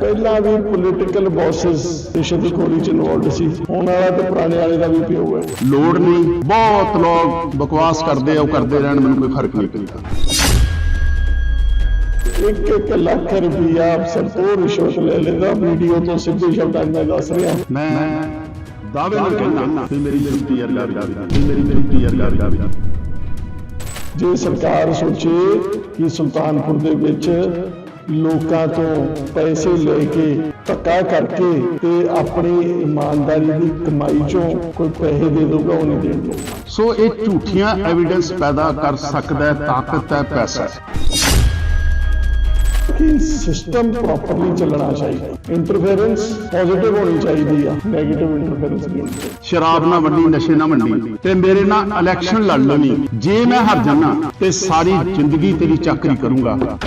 ਪਹਿਲਾਂ ਵੀ ਪੋਲੀਟੀਕਲ ਬੌਸਸ ਰਿਸ਼ਵਤਖੋਰੀ ਚ ਇਨਵੋਲਡ ਸੀ ਹੁਣ ਵਾਲਾ ਤੇ ਪੁਰਾਣੇ ਵਾਲੇ ਦਾ ਵੀ ਪਿਓ ਹੈ। ਲੋੜ ਨਹੀਂ ਬਹੁਤ ਲੋਕ ਬਕਵਾਸ ਕਰਦੇ ਆ ਉਹ ਕਰਦੇ ਰਹਿਣ ਮੈਨੂੰ ਕੋਈ ਫ਼ਰਕ ਨਹੀਂ ਪੈਂਦਾ। ਇੱਕ ਇੱਕ ਲੱਖ ਰੁਪਈਆ ਅਫਸਰ ਤੋਂ ਰਿਸ਼ਵਤ ਲੈ ਲੈਂਦਾ ਵੀਡੀਓ ਤੋਂ ਸਿੱਧੇ ਸ਼ਬਦਾਂ ਮੈਂ ਦੱਸ ਰਿਹਾ। ਮੈਂ ਦਾਅਵੇ ਨਾਲ ਕਹਿੰਦਾ ਕਿ ਮੇਰੀ ਮੇਰੀ ਟੀਆਰ ਗਾ ਵੀ ਮੇਰੀ ਮੇਰੀ ਟੀਆਰ ਗਾ ਵੀ ਜੇ ਸਰਕਾਰ ਸੋਚੇ ਕਿ ਸੁਲਤਾਨਪੁਰ ਦੇ ਵਿੱਚ ਲੋਕਾਂ ਤੋਂ ਪੈਸੇ ਲੈ ਕੇ ਧੱਕਾ ਕਰਕੇ ਤੇ ਆਪਣੀ ਇਮਾਨਦਾਰੀ ਦੀ ਕਮਾਈ ਚੋਂ ਕੋਈ ਪੈਸੇ ਦੇ ਦਊਗਾ ਉਹ ਨਹੀਂ ਦੇਣ ਦਊਗਾ। ਸੋ ਇਹ ਝੂਠੀਆਂ ਐਵੀਡੈਂਸ ਪੈਦਾ ਕਰ ਸਕਦਾ ਹੈ ਤਾਕਤ ਹੈ ਪੈਸਾ। ਕਿ ਸਿਸਟਮ ਪ੍ਰੋਪਰਲੀ ਚੱਲਣਾ ਚਾਹੀਦਾ। ਇੰਟਰਫੇਰੈਂਸ ਪੋਜ਼ਿਟਿਵ ਹੋਣੀ ਚਾਹੀਦੀ ਆ 네ਗੇਟਿਵ ਇੰਟਰਫੇਰੈਂਸ ਨਹੀਂ ਸ਼ਰਾਬ ਨਾ ਵੰਡੀ ਨਸ਼ੇ ਨਾ ਵੰਡੀ। ਤੇ ਮੇਰੇ ਨਾਲ ਇਲੈਕਸ਼ਨ ਲੜ ਲੈਣੀ। ਜੇ ਮੈਂ ਹਾਰ ਜਾਣਾ ਤੇ ਸਾਰੀ ਜ਼ਿੰਦਗੀ ਤੇਰੀ ਚੱਕਰੀ ਕਰੂੰਗਾ।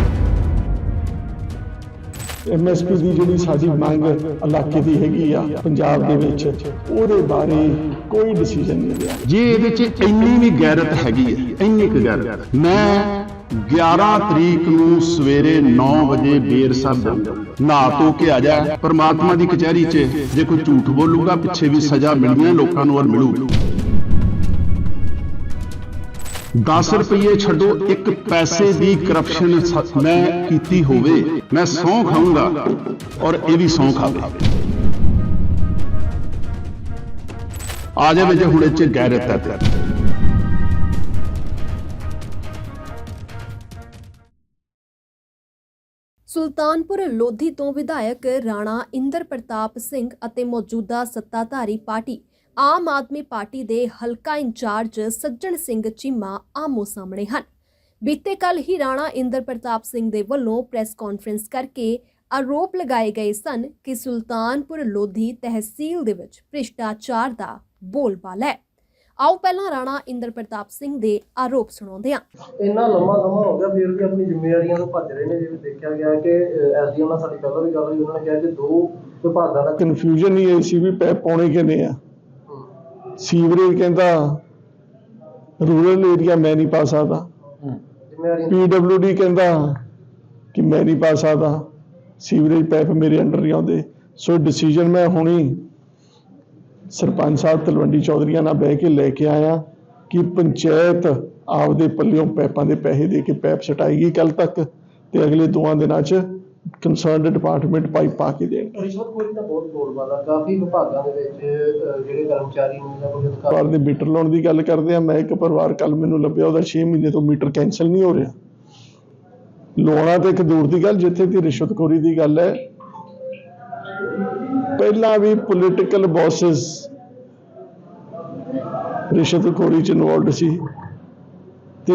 ਐਮਐਸਪੀ ਦੀ ਜਿਹੜੀ ਸਾਡੀ ਮੰਗ ਇਲਾਕੇ ਦੀ ਹੈਗੀ ਆ, ਪੰਜਾਬ ਦੇ ਵਿੱਚ, ਉਹਦੇ ਬਾਰੇ ਕੋਈ ਡਿਸੀਜਨ ਨਹੀਂ ਲਿਆ। ਜੇ ਇਹਦੇ 'ਚ ਇੰਨੀ ਵੀ ਗੈਰਤ ਹੈਗੀ ਹੈ, ਇੰਨੀ ਕੁ ਗੈਰਤ। ਮੈਂ 11 ਤਰੀਕ ਨੂੰ ਸਵੇਰੇ 9 ਵਜੇ ਬੇਰ ਸਾਹਿਬ ਨਹਾ ਧੋ ਕੇ ਆ ਜਾ ਪਰਮਾਤਮਾ ਦੀ ਕਚਹਿਰੀ 'ਚ, ਜੇ ਕੋਈ ਝੂਠ ਬੋਲੂਗਾ, ਪਿੱਛੇ ਵੀ ਸਜ਼ਾ ਮਿਲਣੀ ਹੈ, ਲੋਕਾਂ ਨੂੰ ਔਰ ਮਿਲੂ 10 ਰੁਪਏ ਛੱਡੋ, ਇੱਕ ਪੈਸੇ ਦੀ ਕਰਪਸ਼ਨ ਮੈਂ ਕੀਤੀ ਹੋਵੇ, ਮੈਂ ਸਹੁੰ ਖਾਊਂਗਾ, ਔਰ ਇਹ ਵੀ ਸਹੁੰ ਖਾਵੇ। ਆ ਜਾਵੇ ਜੇ ਹੁਣ 'ਚ ਗੈਰਤ ਹੈ ਤੇ ਸੁਲਤਾਨਪੁਰ ਲੋਧੀ ਤੋਂ ਵਿਧਾਇਕ ਰਾਣਾ ਇੰਦਰ ਪ੍ਰਤਾਪ ਸਿੰਘ ਅਤੇ ਮੌਜੂਦਾ ਸੱਤਾਧਾਰੀ ਪਾਰਟੀ ਆਮ ਆਦਮੀ ਪਾਰਟੀ ਦੇ ਹਲਕਾ ਇੰਚਾਰਜ ਸੱਜਣ ਸਿੰਘ ਚੀਮਾ ਆਮੋ ਸਾਹਮਣੇ ਹਨ। ਬੀਤੇ ਕੱਲ ਹੀ ਰਾਣਾ ਇੰਦਰ ਪ੍ਰਤਾਪ ਸਿੰਘ ਦੇ ਵੱਲੋਂ ਪ੍ਰੈਸ ਕਾਨਫਰੰਸ ਕਰਕੇ ਆਰੋਪ ਲਗਾਏ ਗਏ ਸਨ ਕਿ ਸੁਲਤਾਨਪੁਰ ਲੋਧੀ ਤਹਿਸੀਲ ਦੇ ਵਿੱਚ ਭ੍ਰਿਸ਼ਟਾਚਾਰ ਦਾ ਬੋਲਬਾਲਾ ਹੈ। ਆਓ ਪਹਿਲਾਂ ਰਾਣਾ ਇੰਦਰ ਪ੍ਰਤਾਪ ਸਿੰਘ ਦੇ ਆਰੋਪ ਸੁਣਾਉਂਦੇ ਹਾਂ। ਇੰਨਾ ਲੰਮਾ ਸਮਾਂ ਹੋ ਗਿਆ ਫਿਰ ਵੀ ਆਪਣੀ ਜ਼ਿੰਮੇਵਾਰੀਆਂ ਤੋਂ ਭੱਜ ਰਹੇ ਨੇ ਜਿਵੇਂ ਦੇਖਿਆ ਗਿਆ ਕਿ ਐਸਡੀਐਮ ਨਾਲ ਸਾਡੀ ਪਹਿਲਾਂ ਵੀ ਗੱਲ ਹੋਈ ਉਹਨਾਂ ਨੇ ਕਿਹਾ ਕਿ ਦੋ ਵਿਭਾਗਾਂ ਦਾ ਕਨਫਿਊਜ਼ਨ ਹੀ ਇਹ ਸੀ ਵੀ ਪੈ ਪਾਉਣੇ ਕਿੰਨੇ ਆ? ਸੀਵਰੇਜ ਕਹਿੰਦਾ ਰੂਰਲ ਏਰੀਆ ਮੈਂ ਨਹੀਂ ਪਾ ਸਕਦਾ। ਪੀਡਬਲਯੂਡੀ ਕਹਿੰਦਾ ਕਿ ਮੈਂ ਨਹੀਂ ਪਾ ਸਕਦਾ। ਸੀਵਰੇਜ ਪਾਈਪ ਮੇਰੇ ਅੰਡਰ ਨਹੀਂ ਆਉਂਦੇ। ਸੋ ਡਿਸੀਜਨ ਮੈਂ ਹੁਣੀ ਸਰਪੰਚ ਸਾਹਿਬ ਤਲਵੰਡੀ ਚੌਧਰੀਆਂ ਨਾਲ ਬਹਿ ਕੇ ਲੈ ਕੇ ਆਇਆ ਕਿ ਪੰਚਾਇਤ ਆਪਦੇ ਪੱਲਿਓਂ ਪੈਪਾਂ ਦੇ ਪੈਸੇ ਦੇ ਕੇ ਪੈਪ ਸਟਾਏਗੀ ਕੱਲ ਤੱਕ ਤੇ ਅਗਲੇ ਦੋਆਂ ਦਿਨਾਂ 'ਚ ਕੰਸਰਨਡ ਡਿਪਾਰਟਮੈਂਟ ਪਾਈਪ ਪਾ ਕੇ ਦੇਣ। ਰਿਸ਼ਵਤਖੋਰੀ ਦਾ ਬਹੁਤ ਬੋਲਬਾਲਾ ਕਾਫੀ ਵਿਭਾਗਾਂ ਦੇ ਵਿੱਚ ਅਹ, ਜਿਹੜੇ ਕਰਮਚਾਰੀ ਨੂੰ ਜਾਂ ਕੋਈ ਅਧਿਕਾਰੀ ਪਰਿਵਾਰ ਦੇ ਮੀਟਰ ਲਾਉਣ ਦੀ ਗੱਲ ਕਰਦੇ ਆ ਮੈਂ ਇੱਕ ਪਰਿਵਾਰ ਕੱਲ ਮੈਨੂੰ ਲੱਭਿਆ ਉਹਦਾ 6 ਮਹੀਨੇ ਤੋਂ ਮੀਟਰ ਕੈਨਸਲ ਨਹੀਂ ਹੋ ਰਿਹਾ। ਲਾਉਣਾ ਤੇ ਇੱਕ ਦੂਰ ਦੀ ਗੱਲ ਜਿੱਥੇ ਦੀ ਰਿਸ਼ਵਤਖੋਰੀ ਦੀ ਗੱਲ ਹੈ। ਪਹਿਲਾਂ ਵੀ ਪੋਲੀਟੀਕਲ ਬੌਸਸ ਰਿਸ਼ਵਤਖੋਰੀ ਚ ਇਨਵੋਲਡ ਸੀ। ਤੇ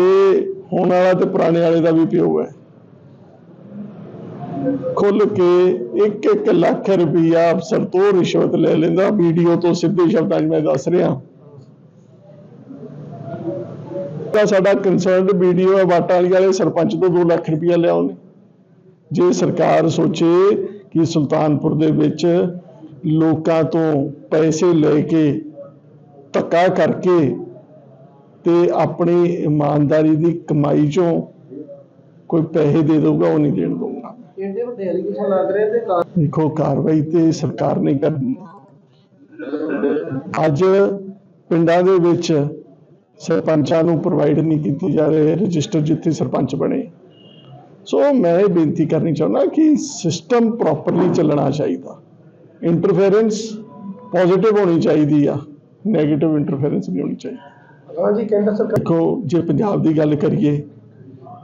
ਹੁਣ ਵਾਲਾ ਤੇ ਪੁਰਾਣੇ ਵਾਲੇ ਦਾ ਵੀ ਪਿਓ ਹੈ। ਖੁੱਲ ਕੇ 1-1 ਲੱਖ ਰੁਪਈਆ ਅਫਸਰ ਤੋਂ ਰਿਸ਼ਵਤ ਲੈ ਲੈਂਦਾ। ਵੀਡੀਓ ਤੋਂ ਸਿੱਧੇ ਸ਼ਬਦਾਂ 'ਚ ਮੈਂ ਦੱਸ ਰਿਹਾ। ਤਾਂ ਸਾਡਾ ਕੰਸਰਨਡ ਵੀਡੀਓ ਹੈ ਵਾਲੇ ਸਰਪੰਚ ਤੋਂ 2 ਲੱਖ ਰੁਪਈਆ ਲਿਆਉਣੇ ਜੇ ਸਰਕਾਰ ਸੋਚੇ ਕਿ ਸੁਲਤਾਨਪੁਰ ਦੇ ਵਿੱਚ ਲੋਕਾਂ ਤੋਂ ਪੈਸੇ ਲੈ ਕੇ ਧੱਕਾ ਕਰਕੇ ਤੇ ਆਪਣੀ ਇਮਾਨਦਾਰੀ ਦੀ ਕਮਾਈ ਚੋਂ ਕੋਈ ਪੈਸੇ ਦੇ ਦਊਗਾ ਉਹ ਨਹੀਂ ਦੇਣ ਦਊਗਾ। ਇੰਡੇ ਵੱਡੇ ਐਲੀਗੇਸ਼ਨ ਲੱਗ ਰਹੇ ਤੇ ਕਾ- ਦੇਖੋ ਕਾਰਵਾਈ ਤੇ ਸਰਕਾਰ ਨੇ ਕਰਨੀ ਅੱਜ ਪਿੰਡਾਂ ਦੇ ਵਿੱਚ ਸਰਪੰਚਾਂ ਨੂੰ ਪ੍ਰੋਵਾਈਡ ਨਹੀਂ ਕੀਤੀ ਜਾ ਰਹੇ ਰਜਿਸਟਰ ਜਿੱਥੇ ਸਰਪੰਚ ਬਣੇ। ਸੋ ਮੈਂ ਇਹ ਬੇਨਤੀ ਕਰਨੀ ਚਾਹੁੰਦਾ ਕਿ ਸਿਸਟਮ ਪ੍ਰੋਪਰਲੀ ਚੱਲਣਾ ਚਾਹੀਦਾ। ਇੰਟਰਫੇਰੈਂਸ ਪੋਜ਼ਿਟਿਵ ਹੋਣੀ ਚਾਹੀਦੀ ਆ 네ਗੇਟਿਵ ਇੰਟਰਫੇਰੈਂਸ ਨਹੀਂ ਹੋਣੀ ਚਾਹੀਦੀ। ਹਾਂ ਜੀ ਕੇਂਦਰ ਸਰਕਾਰ ਦੇਖੋ ਜੇ ਪੰਜਾਬ ਦੀ ਗੱਲ ਕਰੀਏ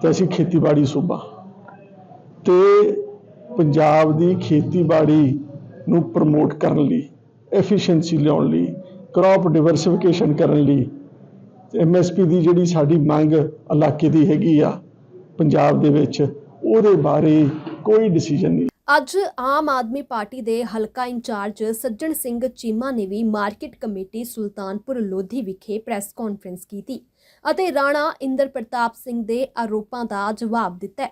ਤਾਂ ਅਸੀਂ ਖੇਤੀਬਾੜੀ ਸੂਬਾ ਤੇ ਪੰਜਾਬ ਦੀ ਖੇਤੀਬਾੜੀ ਨੂੰ ਪ੍ਰਮੋਟ ਕਰਨ ਲਈ ਐਫੀਸ਼ੀਐਂਸੀ ਲਿਆਉਣ ਲਈ ਕ੍ਰੌਪ ਡਿਵਰਸਿਫਿਕੇਸ਼ਨ ਕਰਨ ਲਈ ਐਮਐਸਪੀ ਦੀ ਜਿਹੜੀ ਸਾਡੀ ਮੰਗ ਇਲਾਕੇ ਦੀ ਹੈਗੀ ਆ, ਪੰਜਾਬ ਦੇ ਵਿੱਚ, ਉਹਦੇ ਬਾਰੇ ਕੋਈ ਡਿਸੀਜਨ ਨਹੀਂ। ਅੱਜ ਆਮ ਆਦਮੀ ਪਾਰਟੀ ਦੇ ਹਲਕਾ ਇੰਚਾਰਜ ਸੱਜਣ ਸਿੰਘ ਚੀਮਾ ਨੇ ਵੀ ਮਾਰਕੀਟ ਕਮੇਟੀ ਸੁਲਤਾਨਪੁਰ ਲੋਧੀ ਵਿਖੇ ਪ੍ਰੈਸ ਕਾਨਫਰੰਸ ਕੀਤੀ। ਅਤੇ ਰਾਣਾ ਇੰਦਰ ਪ੍ਰਤਾਪ ਸਿੰਘ ਦੇ ਆਰੋਪਾਂ ਦਾ ਜਵਾਬ ਦਿੱਤਾ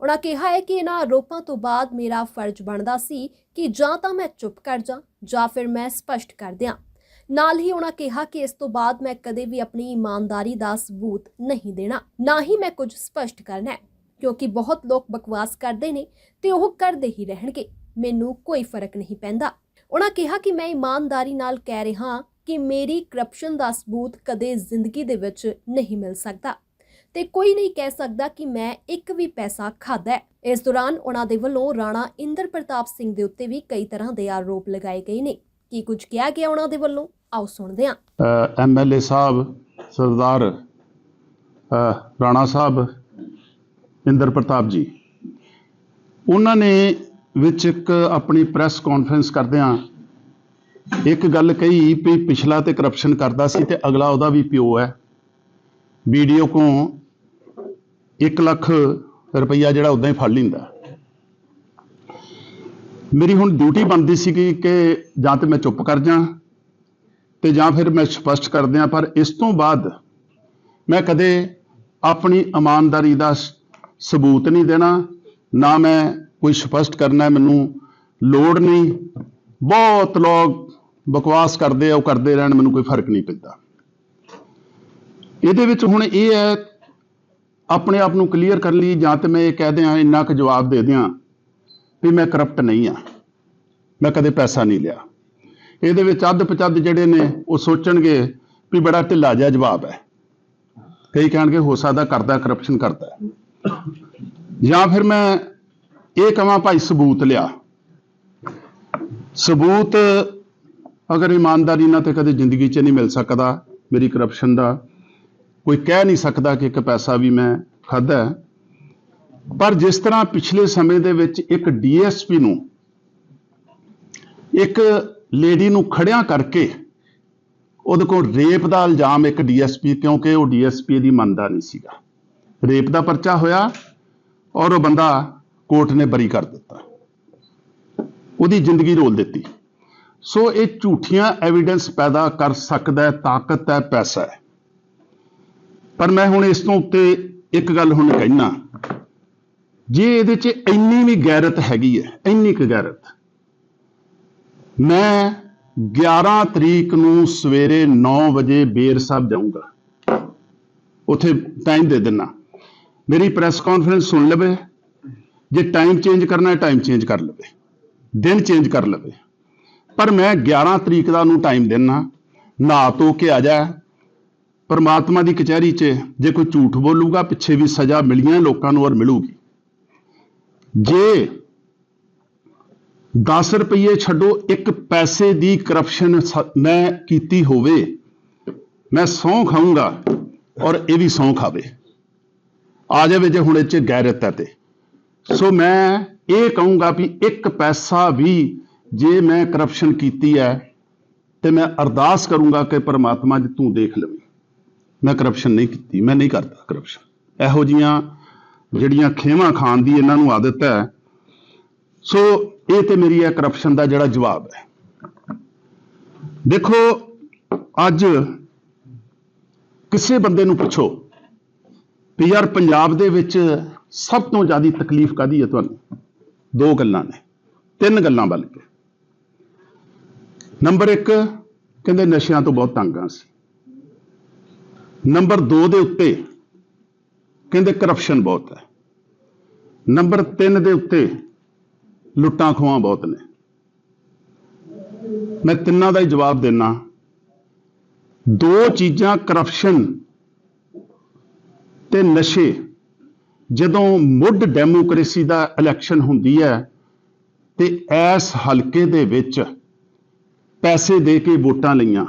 ਉਹਨਾਂ ਕਿਹਾ ਹੈ ਕਿ ਇਹਨਾਂ ਆਰੋਪਾਂ ਤੋਂ ਬਾਅਦ ਮੇਰਾ ਫਰਜ਼ ਬਣਦਾ ਸੀ ਕਿ ਜਾਂ ਤਾਂ ਮੈਂ ਚੁੱਪ ਕਰ ਜਾ, ਜਾਂ ਫਿਰ ਮੈਂ ਸਪਸ਼ਟ ਕਰ ਦਿਆਂ। ਨਾਲ ਹੀ ਉਹਨਾਂ ਕਿਹਾ ਕਿ ਇਸ ਤੋਂ ਬਾਅਦ ਮੈਂ ਕਦੇ ਵੀ ਆਪਣੀ ਇਮਾਨਦਾਰੀ ਦਾ ਸਬੂਤ ਨਹੀਂ ਦੇਣਾ, ਨਾ ਹੀ ਮੈਂ ਕੁਝ ਸਪਸ਼ਟ ਕਰਨਾ ਹੈ, ਕਿਉਂਕਿ ਬਹੁਤ ਲੋਕ ਬਕਵਾਸ ਕਰਦੇ ਨੇ ਤੇ ਉਹ ਕਰਦੇ ਹੀ ਰਹਿਣਗੇ, ਮੈਨੂੰ ਕੋਈ ਫ਼ਰਕ ਨਹੀਂ ਪੈਂਦਾ। ਉਹਨਾਂ ਕਿਹਾ ਕਿ ਮੈਂ ਇਮਾਨਦਾਰੀ ਨਾਲ ਕਹਿ ਰਿਹਾ ਕਿ ਮੇਰੀ ਕਰਪਸ਼ਨ ਦਾ ਸਬੂਤ ਕਦੇ ਜ਼ਿੰਦਗੀ ਦੇ ਵਿੱਚ ਨਹੀਂ ਮਿਲ ਸਕਦਾ। ਤੇ ਕੋਈ ਨਹੀਂ ਕਹਿ ਸਕਦਾ ਕਿ ਮੈਂ ਇੱਕ ਵੀ ਪੈਸਾ ਖਾਦਾ ਇਸ ਦੌਰਾਨ ਉਹਨਾਂ ਦੇ ਵੱਲੋਂ ਰਾਣਾ ਇੰਦਰ ਪ੍ਰਤਾਪ ਸਿੰਘ ਦੇ ਉੱਤੇ ਵੀ ਕਈ ਤਰ੍ਹਾਂ ਦੇ ਆਰੋਪ ਲਗਾਏ ਗਏ ਨੇ। ਕੀ ਕੁਝ ਕਿਹਾ ਗਿਆ ਉਹਨਾਂ ਦੇ ਵੱਲੋਂ? ਆਓ ਸੁਣਦੇ ਹਾਂ। ਐਮਐਲਏ ਸਾਹਿਬ, ਸਰਦਾਰ ਰਾਣਾ ਸਾਹਿਬ, ਇੰਦਰ ਪ੍ਰਤਾਪ ਜੀ। ਉਹਨਾਂ ਨੇ ਵਿੱਚ ਇੱਕ ਆਪਣੀ ਪ੍ਰੈਸ ਕਾਨਫਰੰਸ ਕਰਦਿਆਂ ਇੱਕ ਗੱਲ ਕਹੀ ਵੀ ਪਿਛਲਾ ਤੇ ਕਰਪਸ਼ਨ ਕਰਦਾ ਸੀ ਤੇ ਅਗਲਾ ਉਹਦਾ ਵੀ ਪਿਓ ਹੈ। ਵੀਡੀਓ ਕੋ 1 ਲੱਖ ਰੁਪਈਆ ਜਿਹੜਾ ਉਦਾਂ ਹੀ ਫੜ ਲਿੰਦਾ। ਮੇਰੀ ਹੁਣ ਡਿਊਟੀ ਬਣਦੀ ਸੀ ਕਿ ਜਾਂ ਤੇ ਮੈਂ ਚੁੱਪ ਕਰ ਜਾਂ ਤੇ ਜਾਂ ਫਿਰ ਮੈਂ ਸਪਸ਼ਟ ਕਰ ਦਿਆਂ, ਪਰ ਇਸ ਤੋਂ ਬਾਅਦ ਮੈਂ ਕਦੇ ਆਪਣੀ ਇਮਾਨਦਾਰੀ ਦਾ ਸਬੂਤ ਨਹੀਂ ਦੇਣਾ, ਨਾ ਮੈਂ ਕੋਈ ਸਪਸ਼ਟ ਕਰਨਾ ਮੈਨੂੰ ਲੋੜ ਨਹੀਂ। ਬਹੁਤ ਲੋਕ ਬਕਵਾਸ ਕਰਦੇ ਆ, ਉਹ ਕਰਦੇ ਰਹਿਣ, ਮੈਨੂੰ ਕੋਈ ਫ਼ਰਕ ਨਹੀਂ ਪੈਂਦਾ। ਇਹਦੇ ਵਿੱਚ ਹੁਣ ਇਹ ਹੈ, ਆਪਣੇ ਆਪ ਨੂੰ ਕਲੀਅਰ ਕਰਨ ਲਈ ਜਾਂ ਤੇ ਮੈਂ ਇਹ ਕਹਿ ਦਿਆਂ, ਇੰਨਾ ਕੁ ਜਵਾਬ ਦੇ ਦਿਆਂ ਵੀ ਮੈਂ ਕਰਪਟ ਨਹੀਂ ਆ। ਮੈਂ ਕਦੇ ਪੈਸਾ ਨਹੀਂ ਲਿਆ। ਇਹਦੇ ਵਿੱਚ ਅੱਧ ਪਚੱਧ ਜਿਹੜੇ ਨੇ, ਉਹ ਸੋਚਣਗੇ ਵੀ ਬੜਾ ਢਿੱਲਾ ਜਿਹਾ ਜਵਾਬ ਹੈ। ਕਈ ਕਹਿਣਗੇ, ਹੋ ਸਕਦਾ ਕਰਦਾ ਕਰਪਸ਼ਨ ਕਰਦਾ ਜਾਂ ਫਿਰ ਮੈਂ ਇਹ ਕਹਾਂ ਭਾਈ ਸਬੂਤ ਲਿਆ। ਸਬੂਤ ਅਗਰ ਇਮਾਨਦਾਰੀ ਨਾਲ ਤੇ ਕਦੇ ਜ਼ਿੰਦਗੀ 'ਚ ਨਹੀਂ ਮਿਲ ਸਕਦਾ, ਮੇਰੀ ਕਰਪਸ਼ਨ ਦਾ, ਕੋਈ ਕਹਿ ਨਹੀਂ ਸਕਦਾ ਕਿ ਇੱਕ ਪੈਸਾ ਵੀ ਮੈਂ ਖਾਧਾ ਪਰ ਜਿਸ ਤਰ੍ਹਾਂ ਪਿਛਲੇ ਸਮੇਂ ਦੇ ਵਿੱਚ ਇੱਕ ਡੀਐਸਪੀ ਨੂੰ, ਇੱਕ ਲੇਡੀ ਨੂੰ ਖੜਿਆ ਕਰਕੇ ਉਹਦੇ ਕੋਲ ਰੇਪ ਦਾ ਇਲਜ਼ਾਮ ਇੱਕ ਡੀਐਸਪੀ ਕਿਉਂਕਿ ਉਹ ਡੀਐਸਪੀ ਦੀ ਮੰਨਦਾ ਨਹੀਂ ਸੀਗਾ। ਰੇਪ ਦਾ ਪਰਚਾ ਹੋਇਆ ਔਰ ਉਹ ਬੰਦਾ ਕੋਰਟ ਨੇ ਬਰੀ ਕਰ ਦਿੱਤਾ। ਉਹਦੀ ਜ਼ਿੰਦਗੀ ਰੋਲ ਦਿੱਤੀ। ਸੋ ਇਹ ਝੂਠੀਆਂ ਐਵੀਡੈਂਸ ਪੈਦਾ ਕਰ ਸਕਦਾ ਹੈ, ਤਾਕਤ ਹੈ, ਪੈਸਾ ਹੈ। ਪਰ ਮੈਂ ਹੁਣ ਇਸ ਤੋਂ ਉੱਤੇ ਇੱਕ ਗੱਲ ਹੁਣ ਕਹਿਣਾ ਜੇ ਇਹਦੇ 'ਚ ਇੰਨੀ ਵੀ ਗੈਰਤ ਹੈਗੀ ਹੈ, ਇੰਨੀ ਕੁ ਗੈਰਤ। ਮੈਂ 11 ਤਰੀਕ ਨੂੰ ਸਵੇਰੇ 9 ਵਜੇ ਬੇਰ ਸਾਹਿਬ ਜਾਊਂਗਾ। ਉੱਥੇ ਟਾਈਮ ਦੇ ਦੇਣਾ ਮੇਰੀ ਪ੍ਰੈਸ ਕਾਨਫਰੰਸ ਸੁਣ ਲਵੇ। ਜੇ ਟਾਈਮ ਚੇਂਜ ਕਰਨਾ ਹੈ ਟਾਈਮ ਚੇਂਜ ਕਰ ਲਵੇ। ਦਿਨ ਚੇਂਜ ਕਰ ਲਵੇ। ਪਰ ਮੈਂ 11 ਤਰੀਕ ਦਾ ਨੂੰ ਟਾਈਮ ਦੇਣਾ ਨਾ ਧੋ ਕੇ ਆ ਜਾ। ਪਰਮਾਤਮਾ ਦੀ ਕਚਹਿਰੀ 'ਚ ਜੇ ਕੋਈ ਝੂਠ ਬੋਲੂਗਾ, ਪਿੱਛੇ ਵੀ ਸਜ਼ਾ ਮਿਲੀਆਂ ਲੋਕਾਂ ਨੂੰ ਔਰ ਮਿਲੂਗੀ। ਜੇ 10 ਰੁਪਏ ਛੱਡੋ, ਇੱਕ ਪੈਸੇ ਦੀ ਕਰਪਸ਼ਨ ਮੈਂ ਕੀਤੀ ਹੋਵੇ, ਮੈਂ ਸਹੁੰ ਖਾਊਂਗਾ ਔਰ ਇਹ ਵੀ ਸਹੁੰ ਖਾਵੇ। ਆ ਜਾਵੇ ਜੇ ਹੁਣ ਇਹ ਚ ਗੈਰਤ ਹੈ ਤੇ। ਸੋ ਮੈਂ ਇਹ ਕਹੂੰਗਾ ਵੀ ਇੱਕ ਪੈਸਾ ਵੀ ਜੇ ਮੈਂ ਕਰਪਸ਼ਨ ਕੀਤੀ ਹੈ, ਤੇ ਮੈਂ ਅਰਦਾਸ ਕਰੂੰਗਾ ਕਿ ਪਰਮਾਤਮਾ ਜੀ ਤੂੰ ਦੇਖ ਲਵੇਂ। ਮੈਂ ਕਰਪਸ਼ਨ ਨਹੀਂ ਕੀਤੀ, ਮੈਂ ਨਹੀਂ ਕਰਦਾ ਕਰਪਸ਼ਨ ਇਹੋ ਜੀਆਂ ਜਿਹੜੀਆਂ ਖੇਵਾਂ ਖਾਣ ਦੀ ਇਹਨਾਂ ਨੂੰ ਆਦਤ ਹੈ। ਸੋ ਇਹ ਤੇ ਮੇਰੀ ਹੈ ਕਰਪਸ਼ਨ ਦਾ ਜਿਹੜਾ ਜਵਾਬ ਹੈ। ਦੇਖੋ, ਅੱਜ ਕਿਸੇ ਬੰਦੇ ਨੂੰ ਪੁੱਛੋ ਵੀ ਯਾਰ ਪੰਜਾਬ ਦੇ ਵਿੱਚ ਸਭ ਤੋਂ ਜ਼ਿਆਦਾ ਤਕਲੀਫ ਕਾਦੀ ਹੈ ਤੁਹਾਨੂੰ? ਦੋ ਗੱਲਾਂ ਨੇ, ਤਿੰਨ ਗੱਲਾਂ ਬਲਕਿ ਨੰਬਰ 1 ਕਹਿੰਦੇ ਨਸ਼ਿਆਂ ਤੋਂ ਬਹੁਤ ਤੰਗ ਆ ਸੀ ਨੰਬਰ 2 ਦੇ ਉੱਤੇ ਕਹਿੰਦੇ ਕਰਪਸ਼ਨ ਬਹੁਤ ਹੈ। ਨੰਬਰ 3 ਦੇ ਉੱਤੇ ਲੁੱਟਾਂ ਖੋਹਾਂ ਬਹੁਤ ਨੇ। ਮੈਂ ਤਿੰਨਾਂ ਦਾ ਹੀ ਜਵਾਬ ਦੇਣਾ ਦੋ ਚੀਜ਼ਾਂ ਕਰਪਸ਼ਨ ਤੇ ਨਸ਼ੇ। ਜਦੋਂ ਮੁੱਢ ਡੈਮੋਕ੍ਰੇਸੀ ਦਾ ਇਲੈਕਸ਼ਨ ਹੁੰਦੀ ਹੈ ਤੇ ਇਸ ਹਲਕੇ ਦੇ ਵਿੱਚ ਪੈਸੇ ਦੇ ਕੇ ਵੋਟਾਂ ਲਈਆਂ।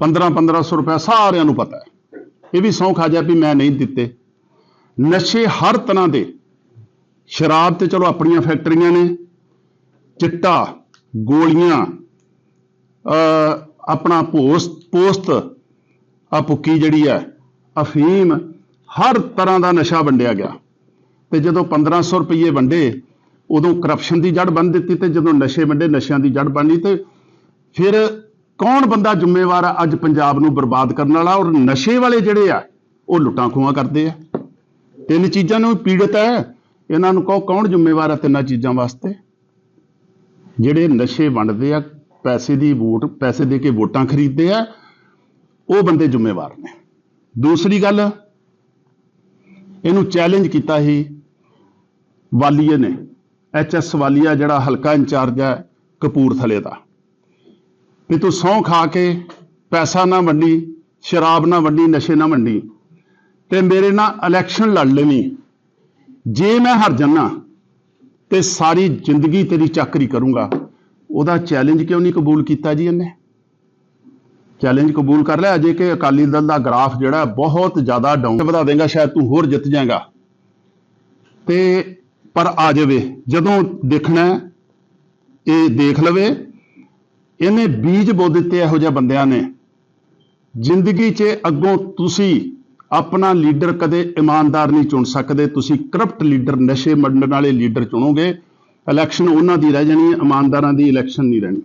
15 1500 ਰੁਪਏ ਸਾਰਿਆਂ ਨੂੰ ਪਤਾ ਹੈ। ਇਹ ਵੀ ਸੌਂ ਖਾ ਜਾ ਵੀ ਮੈਂ ਨਹੀਂ ਦਿੱਤੇ। ਨਸ਼ੇ ਹਰ ਤਰ੍ਹਾਂ ਦੇ। ਸ਼ਰਾਬ ਤੇ ਚਲੋ ਆਪਣੀਆਂ ਫੈਕਟਰੀਆਂ ਨੇ। ਚਿੱਟਾ, ਗੋਲੀਆਂ ਆਪਣਾ ਪੋਸਟ ਪੋਸਟ ਆ ਪੁੱਕੀ ਜਿਹੜੀ ਹੈ, ਅਫੀਮ, ਹਰ ਤਰ੍ਹਾਂ ਦਾ ਨਸ਼ਾ ਵੰਡਿਆ ਗਿਆ। ਤੇ ਜਦੋਂ 1500 ਰੁਪਏ ਵੰਡੇ ਉਦੋਂ ਕਰਪਸ਼ਨ ਦੀ ਜੜ ਬਣ ਦਿੱਤੀ ਤੇ ਜਦੋਂ ਨਸ਼ੇ ਵੰਡੇ ਨਸ਼ਿਆਂ ਦੀ ਜੜ ਬਣੀ ਤੇ ਫਿਰ ਕੌਣ ਬੰਦਾ ਜ਼ਿੰਮੇਵਾਰ ਆ ਅੱਜ ਪੰਜਾਬ ਨੂੰ ਬਰਬਾਦ ਕਰਨ ਵਾਲਾ? ਔਰ ਨਸ਼ੇ ਵਾਲੇ ਜਿਹੜੇ ਆ, ਉਹ ਲੁੱਟਾਂ ਖੋਹਾਂ ਕਰਦੇ ਆ। ਤਿੰਨ ਚੀਜ਼ਾਂ ਨੂੰ ਪੀੜਤ ਹੈ। ਇਹਨਾਂ ਨੂੰ ਕਹੋ ਕੌਣ ਜ਼ਿੰਮੇਵਾਰ ਹੈ ਤਿੰਨਾਂ ਚੀਜ਼ਾਂ ਵਾਸਤੇ? ਜਿਹੜੇ ਨਸ਼ੇ ਵੰਡਦੇ ਆ, ਪੈਸੇ ਦੀ ਵੋਟ, ਪੈਸੇ ਦੇ ਕੇ ਵੋਟਾਂ ਖਰੀਦਦੇ ਆ, ਉਹ ਬੰਦੇ ਜ਼ਿੰਮੇਵਾਰ ਨੇ। ਦੂਸਰੀ ਗੱਲ, ਇਹਨੂੰ ਚੈਲੰਜ ਕੀਤਾ ਸੀ, ਵਾਲੀਏ ਨੇ। ਐਚਐਸ ਵਾਲੀਆ ਜਿਹੜਾ ਹਲਕਾ ਇੰਚਾਰਜ ਹੈ ਕਪੂਰਥਲੇ ਦਾ। ਵੀ ਤੂੰ ਸਹੁੰ ਖਾ ਕੇ ਪੈਸਾ ਨਾ ਵੰਡੀ, ਸ਼ਰਾਬ ਨਾ ਵੰਡੀ, ਨਸ਼ੇ ਨਾ ਵੰਡੀ, ਤੇ ਮੇਰੇ ਨਾਲ ਇਲੈਕਸ਼ਨ ਲੜ ਲੈਣੀ ਜੇ ਮੈਂ ਹਾਰ ਜਾਨਾ ਤੇ ਸਾਰੀ ਜ਼ਿੰਦਗੀ ਤੇਰੀ ਚਾਕਰੀ ਕਰੂੰਗਾ। ਉਹਦਾ ਚੈਲੰਜ ਕਿਉਂ ਨਹੀਂ ਕਬੂਲ ਕੀਤਾ ਜੀ ਇਹਨੇ? ਚੈਲੰਜ ਕਬੂਲ ਕਰ ਲਿਆ। ਅਜੇ ਕਿ ਅਕਾਲੀ ਦਲ ਦਾ ਗ੍ਰਾਫ ਜਿਹੜਾ ਬਹੁਤ ਜ਼ਿਆਦਾ ਡਾਊਨ ਵਧਾ ਦੇਗਾ, ਸ਼ਾਇਦ ਤੂੰ ਹੋਰ ਜਿੱਤ ਜਾਏਗਾ। ਤੇ ਪਰ ਆ ਜਾਵੇ। ਜਦੋਂ ਦੇਖਣਾ ਇਹ ਦੇਖ ਲਵੇ, ਇਹਨੇ ਬੀਜ ਬੋ ਦਿੱਤੇ ਇਹੋ ਜਿਹੇ ਬੰਦਿਆਂ ਨੇ। ਜ਼ਿੰਦਗੀ 'ਚ ਅੱਗੋਂ ਤੁਸੀਂ ਆਪਣਾ ਲੀਡਰ ਕਦੇ ਇਮਾਨਦਾਰ ਨਹੀਂ ਚੁਣ ਸਕਦੇ। ਤੁਸੀਂ ਕਰਪਟ ਲੀਡਰ, ਨਸ਼ੇ ਮੰਡਣ ਵਾਲੇ ਲੀਡਰ ਚੁਣੋਗੇ। ਇਲੈਕਸ਼ਨ ਉਹਨਾਂ ਦੀ ਰਹਿ ਜਾਣੀ ਹੈ, ਇਮਾਨਦਾਰਾਂ ਦੀ ਇਲੈਕਸ਼ਨ ਨਹੀਂ ਰਹਿਣੀ।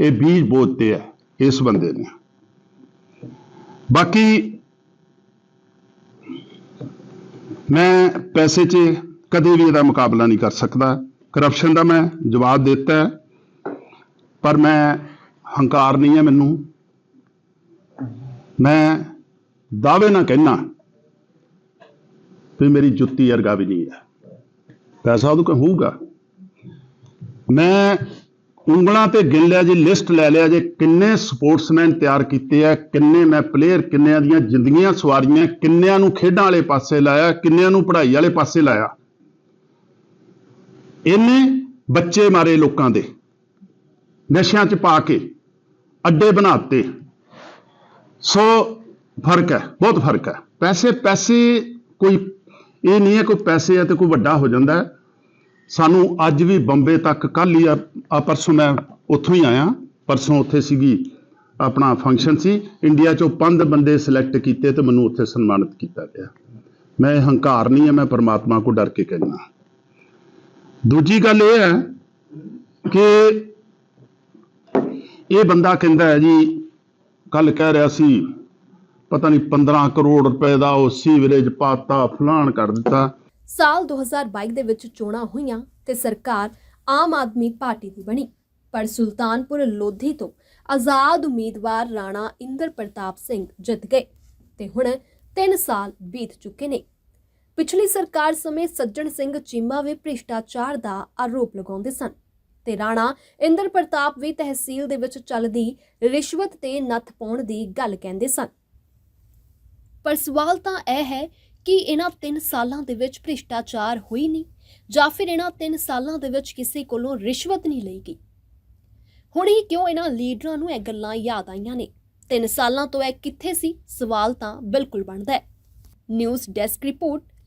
ਇਹ ਬੀਜ ਬੋਤੇ ਹੈ, ਇਸ ਬੰਦੇ ਨੇ। ਬਾਕੀ ਮੈਂ ਪੈਸੇ 'ਚ ਕਦੇ ਵੀ ਇਹਦਾ ਮੁਕਾਬਲਾ ਨਹੀਂ ਕਰ ਸਕਦਾ। ਕਰਪਸ਼ਨ ਦਾ ਮੈਂ ਜਵਾਬ ਦਿੱਤਾ ਪਰ ਮੈਂ ਹੰਕਾਰ ਨਹੀਂ ਹੈ ਮੈਨੂੰ। ਮੈਂ ਦਾਅਵੇ ਨਾ ਕਹਿਣਾ ਵੀ ਮੇਰੀ ਜੁੱਤੀ ਵਰਗਾ ਵੀ ਨਹੀਂ ਹੈ। ਪੈਸਾ ਉਹਦੇ ਕੋਲ ਹੋਊਗਾ। ਮੈਂ ਉਂਗਲਾਂ ਤੇ ਗਿਣ ਲਿਆ ਜੇ ਲਿਸਟ ਲੈ ਲਿਆ ਜੇ, ਕਿੰਨੇ ਸਪੋਰਟਸਮੈਨ ਤਿਆਰ ਕੀਤੇ ਆ, ਕਿੰਨੇ ਮੈਂ ਪਲੇਅਰ ਕਿੰਨਿਆਂ ਦੀਆਂ ਜ਼ਿੰਦਗੀਆਂ ਸਵਾਰੀਆਂ, ਕਿੰਨਿਆਂ ਨੂੰ ਖੇਡਾਂ ਵਾਲੇ ਪਾਸੇ ਲਾਇਆ, ਕਿੰਨਿਆਂ ਨੂੰ ਪੜ੍ਹਾਈ ਵਾਲੇ ਪਾਸੇ ਲਾਇਆ। ਇਹਨੇ ਬੱਚੇ ਮਾਰੇ ਲੋਕਾਂ ਦੇ। ਨਸ਼ਿਆਂ 'ਚ ਪਾ ਕੇ, ਅੱਡੇ ਬਣਾਤੇ ਸੋ ਫ਼ਰਕ ਹੈ, ਬਹੁਤ ਫ਼ਰਕ ਹੈ। ਪੈਸੇ ਪੈਸੇ ਕੋਈ, ਇਹ ਨਹੀਂ ਹੈ ਕੋਈ ਪੈਸੇ ਹੈ ਤੇ ਕੋਈ ਵੱਡਾ ਹੋ ਜਾਂਦਾ ਸਾਨੂੰ ਅੱਜ ਵੀ ਬੰਬੇ ਤੱਕ ਕੱਲ ਹੀ ਆ ਪਰਸੋਂ ਮੈਂ ਉੱਥੋਂ ਹੀ ਆਇਆ। ਪਰਸੋਂ ਉੱਥੇ ਸੀਗੀ ਆਪਣਾ ਫੰਕਸ਼ਨ ਸੀ। ਇੰਡੀਆ ਚੋਂ ਪੰਜ ਬੰਦੇ ਸਿਲੈਕਟ ਕੀਤੇ ਤੇ ਮੈਨੂੰ ਉੱਥੇ ਸਨਮਾਨਿਤ ਕੀਤਾ ਗਿਆ। ਮੈਂ ਇਹ ਹੰਕਾਰ ਨਹੀਂ ਹੈ, ਮੈਂ ਪਰਮਾਤਮਾ ਕੋ ਡਰ ਕੇ ਕਹਿਣਾ ਦੂਜੀ ਗੱਲ ਇਹ ਹੈ ਕਿ ਇਹ ਬੰਦਾ ਕਹਿੰਦਾ ਹੈ ਜੀ ਕੱਲ ਕਹਿ ਰਿਹਾ ਸੀ, ਪਤਾ ਨਹੀਂ 15 ਕਰੋੜ ਰੁਪਏ ਦਾ ਉਹ ਸੀਵਰੇਜ ਪਾਤਾ, ਫਲਾਣ ਕਰ ਦਿੱਤਾ। ਸਾਲ 2022 ਦੇ ਵਿੱਚ ਚੋਣਾਂ ਹੋਈਆਂ ਤੇ ਸਰਕਾਰ ਆਮ ਆਦਮੀ ਪਾਰਟੀ ਦੀ ਬਣੀ। ਪਰ ਸੁਲਤਾਨਪੁਰ ਲੋਧੀ ਤੋਂ ਆਜ਼ਾਦ ਉਮੀਦਵਾਰ ਰਾਣਾ ਇੰਦਰ ਪ੍ਰਤਾਪ ਸਿੰਘ ਜਿੱਤ ਗਏ ਤੇ ਹੁਣ 3 ਸਾਲ ਬੀਤ ਚੁੱਕੇ ਨੇ। ਪਿਛਲੀ ਸਰਕਾਰ ਸਮੇਂ ਸੱਜਣ ਸਿੰਘ ਚੀਮਾ ਵੀ ਭ੍ਰਿਸ਼ਟਾਚਾਰ ਦਾ ਆਰੋਪ ਲਗਾਉਂਦੇ ਸਨ ਤੇ ਰਾਣਾ ਇੰਦਰ ਪ੍ਰਤਾਪ ਵੀ ਤਹਿਸੀਲ ਦੇ ਵਿੱਚ ਚੱਲਦੀ ਰਿਸ਼ਵਤ ਤੇ ਨੱਥ ਪਾਉਣ ਦੀ ਗੱਲ ਕਹਿੰਦੇ ਸਨ। ਪਰ ਸਵਾਲ ਤਾਂ ਇਹ ਹੈ ਕਿ ਇਹਨਾਂ 3 ਸਾਲਾਂ ਦੇ ਵਿੱਚ ਭ੍ਰਿਸ਼ਟਾਚਾਰ ਹੋਈ ਨਹੀਂ ਜਾਂ ਫਿਰ ਇਹਨਾਂ 3 ਸਾਲਾਂ ਦੇ ਵਿੱਚ ਕਿਸੇ ਕੋਲੋਂ ਰਿਸ਼ਵਤ ਨਹੀਂ ਲਈ ਗਈ। ਹੁਣ ਹੀ ਕਿਉਂ ਇਹਨਾਂ ਲੀਡਰਾਂ ਨੂੰ ਇਹ ਗੱਲਾਂ ਯਾਦ ਆਈਆਂ ਨੇ? 3 ਸਾਲਾਂ ਤੋਂ ਇਹ ਕਿੱਥੇ ਸੀ? ਸਵਾਲ ਤਾਂ ਬਿਲਕੁਲ ਬਣਦਾ ਹੈ। News desk report